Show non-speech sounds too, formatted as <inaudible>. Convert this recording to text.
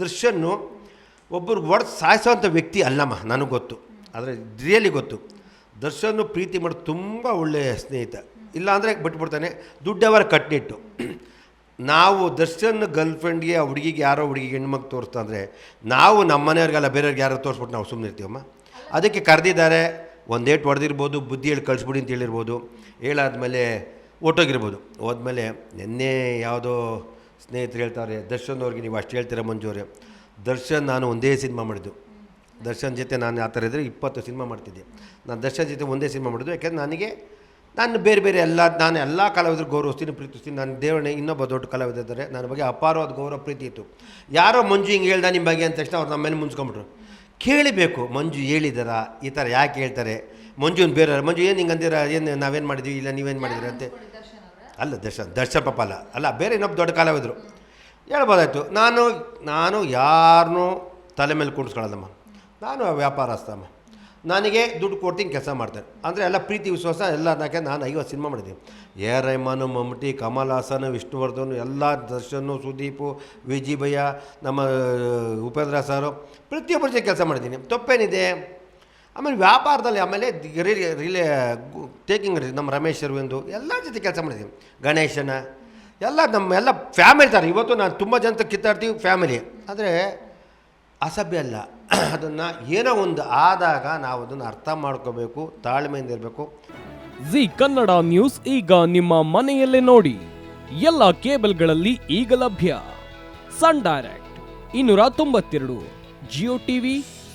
ದರ್ಶನ್ನು ಒಬ್ಬರು ಒಡೆದು ಸಾಯಿಸೋವಂಥ ವ್ಯಕ್ತಿ ಅಲ್ಲಮ್ಮ ನನಗೆ ಗೊತ್ತು. ಆದರೆ ರಿಯಲಿ ಗೊತ್ತು. ದರ್ಶನ್ ಪ್ರೀತಿ ಮಾಡಿ ತುಂಬ ಒಳ್ಳೆಯ ಸ್ನೇಹಿತ. ಇಲ್ಲಾಂದರೆ ಬಿಟ್ಬಿಡ್ತಾನೆ. ದುಡ್ಡವರ ಕಟ್ಟಿಟ್ಟು ನಾವು ದರ್ಶನ್ ಗರ್ಲ್ ಫ್ರೆಂಡ್ಗೆ ಆ ಹುಡುಗಿಗೆ, ಯಾರೋ ಹುಡುಗಿಗೆ ಹೆಣ್ಮಕ್ಳು ತೋರಿಸ್ತಾ ಅಂದರೆ ನಾವು ನಮ್ಮ ಮನೆಯವ್ರಿಗೆಲ್ಲ ಬೇರೆಯವ್ರಿಗೆ ಯಾರೋ ತೋರಿಸ್ಬಿಟ್ಟು ನಾವು ಸುಮ್ಮನೆ ಇರ್ತೀವಮ್ಮ? ಅದಕ್ಕೆ ಕರೆದಿದ್ದಾರೆ. ಒಂದೇಟು ಹೊಡೆದಿರ್ಬೋದು, ಬುದ್ಧಿ ಹೇಳಿ ಕಳಿಸ್ಬಿಡಿ ಅಂತ ಹೇಳಿರ್ಬೋದು. ಹೇಳಾದ್ಮೇಲೆ ಹೊಟ್ಟೋಗಿರ್ಬೋದು ಹೋದ್ಮೇಲೆ ನಿನ್ನೆ ಯಾವುದೋ ಸ್ನೇಹಿತರು ಹೇಳ್ತಾರೆ, ದರ್ಶನ್ ಅವ್ರಿಗೆ ನೀವು ಅಷ್ಟು ಹೇಳ್ತೀರ ಮಂಜು ಅವರೇ ದರ್ಶನ್ ನಾನು ಒಂದೇ ಸಿನಿಮಾ ಮಾಡಿದ್ದು. ದರ್ಶನ್ ಜೊತೆ ನಾನು ಆ ಥರ ಇದ್ದರೆ ಇಪ್ಪತ್ತು ಸಿನಿಮಾ ಮಾಡ್ತಿದ್ದೆ. ನಾನು ದರ್ಶನ್ ಜೊತೆ ಒಂದೇ ಸಿನಿಮಾ ಮಾಡಿದ್ದು, ಯಾಕೆಂದರೆ ನನಗೆ, ನಾನು ಬೇರೆ ಬೇರೆ ಎಲ್ಲ, ನಾನು ಎಲ್ಲ ಕಲಾವಿದರು ಗೌರವಿಸ್ತೀನಿ, ಪ್ರೀತಿಸ್ತೀನಿ. ನಾನು ದೇವರೇ ಇನ್ನೊಬ್ಬ ದೊಡ್ಡ ಕಲಾವಿದ ಇದ್ದಾರೆ. ನನ್ನ ಬಗ್ಗೆ ಅಪಾರವಾದ ಗೌರವ, ಪ್ರೀತಿ ಇತ್ತು. ಯಾರೋ ಮಂಜು ಹಿಂಗೆ ಹೇಳ್ದ ನಿಮ್ಮ ಬಗ್ಗೆ ಅಂತ ತಕ್ಷಣ ಅವ್ರು ನಮ್ಮ ಮೇಲೆ ಮುಂಚ್ಕೊಂಬಿಟ್ರು ಕೇಳಬೇಕು, ಮಂಜು ಹೇಳಿದಾರ, ಈ ಥರ ಯಾಕೆ ಹೇಳ್ತಾರೆ? ಮಂಜುನ್ ಬೇರೆ ಮಂಜು ಏನು ಹಿಂಗೆ ಅಂದಿರ? ಏನು ನಾವೇನು ಮಾಡಿದ್ವಿ? ಇಲ್ಲ ನೀವೇನು ಮಾಡಿದ್ರಿ? ಅಂತ. ಅಲ್ಲ ದರ್ಶನ್ ದರ್ಶನ್ ಪಾಪ ಅಲ್ಲ. ಅಲ್ಲ, ಬೇರೆ ಇನ್ನೊಬ್ಬ ದೊಡ್ಡ ಕಲಾವಿದರು ಹೇಳ್ಬೋದಾಯ್ತು. ನಾನು ನಾನು ಯಾರನ್ನೂ ತಲೆ ಮೇಲೆ ಕೂಡಿಸ್ಕೊಳ್ಳೋದಮ್ಮ ನಾನು ವ್ಯಾಪಾರಸ್ಥಮ್ಮ ನನಗೆ ದುಡ್ಡು ಕೊಡ್ತೀನಿ, ಕೆಲಸ ಮಾಡ್ತೇನೆ. ಅಂದರೆ ಎಲ್ಲ ಪ್ರೀತಿ, ವಿಶ್ವಾಸ ಎಲ್ಲ ನಾಕೆ ನಾನು ಐವತ್ತು ಸಿನಿಮಾ ಮಾಡಿದ್ದೀನಿ. ಎ. ರೈಮಾನು ಮಮ್ಮಟಿ ಕಮಲ್ ಹಾಸನ್ ವಿಷ್ಣುವರ್ಧನ್, ಎಲ್ಲ ದರ್ಶನು, ಸುದೀಪು ವಿಜಿ ಭಯ್ಯ ನಮ್ಮ, ಉಪೇಂದ್ರ ಸಾರು, ಪ್ರತಿಯೊಬ್ಬರ ಜೊತೆ ಕೆಲಸ ಮಾಡಿದ್ದೀನಿ. ತಪ್ಪೇನಿದೆ? ಆಮೇಲೆ ವ್ಯಾಪಾರದಲ್ಲಿ ಆಮೇಲೆ ರಿಲೇ ಟೇಕಿಂಗ್ ನಮ್ಮ ರಮೇಶ್ ಅರವಿಂದು ಎಲ್ಲ ಜೊತೆ ಕೆಲಸ ಮಾಡಿದ್ದೀವಿ ಗಣೇಶನ, ಎಲ್ಲ ನಮ್ಮ, ಎಲ್ಲ ಫ್ಯಾಮಿಲಿ ಥರ ಇವತ್ತು ನಾನು ತುಂಬ ಜನ ಕಿತ್ತಾಡ್ತೀವಿ ಫ್ಯಾಮಿಲಿ ಆದರೆ ಅಸಭ್ಯ ಅಲ್ಲ. <clears throat> ಅದನ್ನು ಏನೋ ಒಂದು ಆದಾಗ ನಾವು ಅದನ್ನು ಅರ್ಥ ಮಾಡ್ಕೋಬೇಕು, ತಾಳ್ಮೆಯಿಂದ ಇರಬೇಕು. ಜಿ ಕನ್ನಡ ನ್ಯೂಸ್ ಈಗ ನಿಮ್ಮ ಮನೆಯಲ್ಲೇ ನೋಡಿ. ಎಲ್ಲ ಕೇಬಲ್ಗಳಲ್ಲಿ ಈಗ ಲಭ್ಯ. ಸನ್ ಡೈರೆಕ್ಟ್, ಇನ್ನೂರ ತೊಂಬತ್ತೆರಡು ಜಿಯೋ ಟಿವಿ